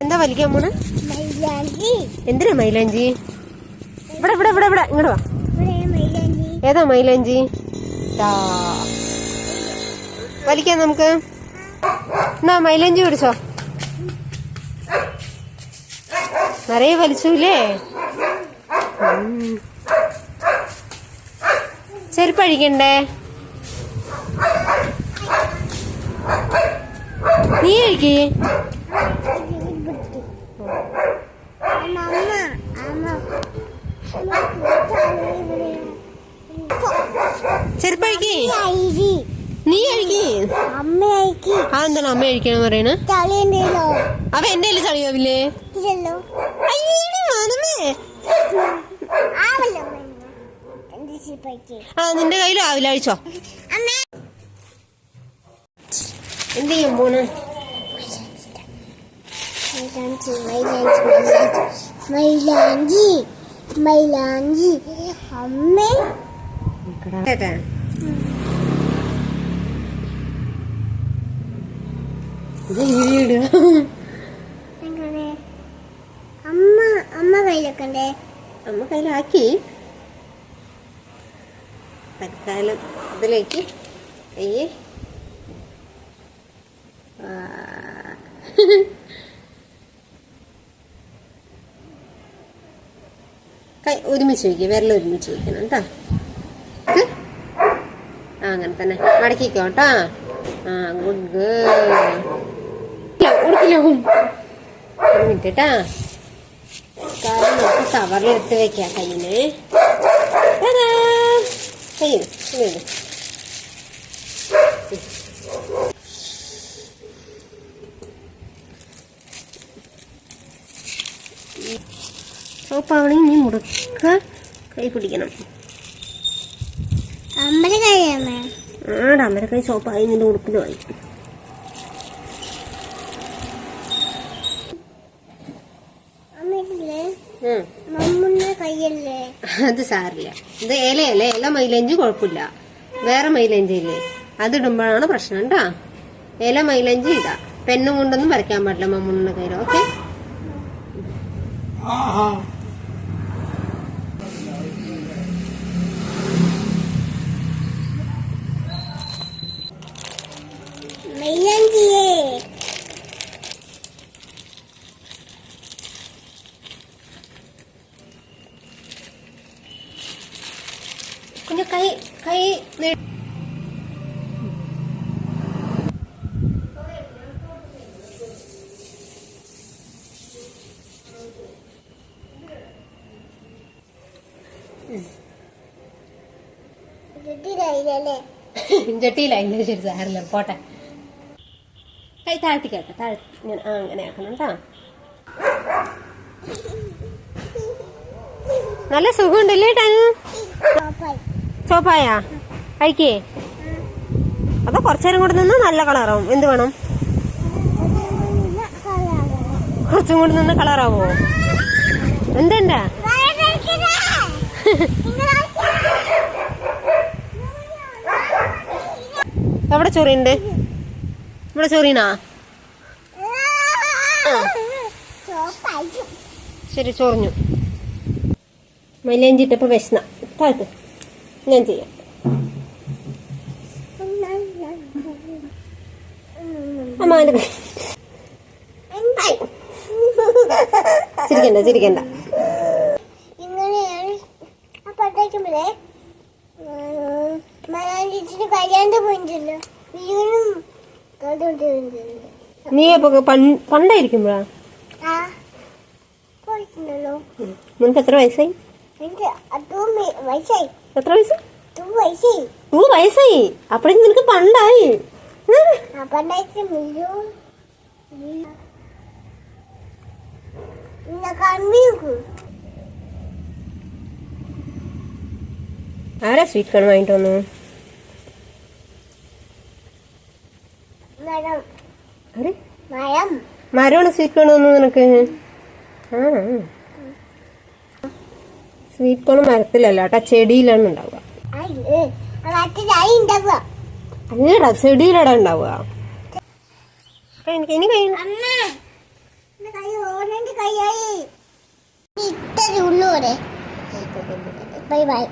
എന്താ വലിക്കാൻ പോണ്? എന്തിനാ മൈലാഞ്ചി? ഇവിടെ ഇവിടെ ഇവിടെ ഇവിടെ. ഇങ്ങോട്ട് വാ. ഏതാ മൈലാഞ്ചി. വലിക്കാം നമുക്ക്. എന്നാ മൈലാഞ്ചി പിടിച്ചോ നിറയെ വലിച്ചൂലേ? ചെരുപ്പഴിക്കണ്ടേ ചെരുപ്പ് അഴിക്കണ്ടേ? നീ അഴിക്ക് അമ്മ അമ്മ അമ്മ നീ അഴിക്ക് അമ്മയ്ക്ക് ആ എന്താണ് അമ്മ അഴിക്കണം പറയണ? അവ എന്റെ കയ്യിൽ ചളിയാവില്ലേ ആ നിന്റെ കയ്യിലും ആവില്ല അഴിച്ചോ അമ്മ. എന്ത് ചെയ്യും പോണ് മൈലാഞ്ചി മൈലാഞ്ചി മൈലാഞ്ചി മൈലാഞ്ചി അമ്മ അമ്മ അമ്മ കയ്യിലൊക്കെ. അമ്മ കയ്യിലാക്കി തൽക്കാലം ഇതിലേക്ക് കയ്യേ ആ. കൈ ഒരുമിച്ച് വയ്ക്കുക വിരൽ ഒരുമിച്ച് വയ്ക്കണം കേട്ടോ? ആ അങ്ങനെ തന്നെ. മടക്കിക്കോ കേട്ടോ. ആ ഗുഡ് ഗേൾ ഉടുക്കില്ല ഒരു മിനിറ്റ് നമുക്ക് കവറിലെടുത്ത് വെക്കാം കയ്യിന്. കയ്യിൽ ഇങ്ങോട്ട്. സോപ്പാവണെങ്കിൽ നീ മുറുക്ക കൈ പിടിക്കണം. ആടാ അമ്മയുടെ കൈ സോപ്പായി നിന്റെ ഉടുപ്പിലുമായി അത് സാറില്ല ഇത് ഇലയല്ലേ ഇല മൈലഞ്ചി കുഴപ്പമില്ല. വേറെ മൈലഞ്ചി ഇല്ലേ? അതിടുമ്പോഴാണ് പ്രശ്നം കേട്ടാ. ഇല മൈലേഞ്ച് ഇതാ. പെണ്ണും കൊണ്ടൊന്നും വരയ്ക്കാൻ പാടില്ല മമ്മൂണിന്റെ കയ്യിൽ ഓക്കെ? കൈ കൈ ജട്ടിയിലായില്ലേ? ശരി സാറില്ല പോട്ടെ. കൈ താഴ്ത്തിക്കാട്ടെ താഴ്ത്തി. ഇങ്ങനെ ആ അങ്ങനെ ആക്കണം കേട്ടോ നല്ല സുഖമുണ്ടല്ലേ ടനു ചോപ്പായാ കഴിക്കേ അതോ കുറച്ചേരം കൂടെ നിന്ന് നല്ല കളറാവും? എന്ത് വേണം? കുറച്ചും കൂടി നിന്ന് കളറാവോ? എന്തെന്താ എവിടെ ചൊറിയുണ്ട് ഇവിടെ ചൊറിയണാ ശരി ചൊറിഞ്ഞു. മൈലേഞ്ചിട്ടപ്പോ വിശന്ന. താഴ്ത്ത് ഞാൻ ചെയ്യാം. അമ്മാന്റെ കൈ. ചിരിക്കണ്ട ചിരിക്കണ്ട. ഇങ്ങനെയാണ് അപ്പോഴത്തേക്കുമ്പോഴേ മലയാളിച്ചിട്ട് കല്യാണത്തിന് പോയിട്ടില്ല വീടും കണ്ടുകൊണ്ടിരുന്നില്ല നീ അപ്പൊ പണ്ടായിരിക്കുമ്പോഴാ? പോയിട്ടുണ്ടല്ലോ. നിനക്ക് എത്ര വയസ്സായി? എത്ര വയസ്സ്? ടൂ വയസ്സായി. അപ്പഴേക്കും നിനക്ക് പണ്ടായി. ആരാ സ്വീറ്റ് കൺ വാങ്ങിട്ട് വന്നു? മരമാണ് സ്വീറ്റ് കോൺ വന്നു നിനക്ക്? ആ. സ്വീറ്റ് കോൺ മരത്തിലല്ല കേട്ടാ. ചെടിയിലാണ് ഉണ്ടാവുക. അല്ലടാ ചെടിയിലടാ ഉണ്ടാവുക. എനിക്ക് ഇനി കഴിയണം അമ്മ എന്റെ കൈ കൈയായി ഇത്ര ഉള്ളൂടെ ബൈ ബൈ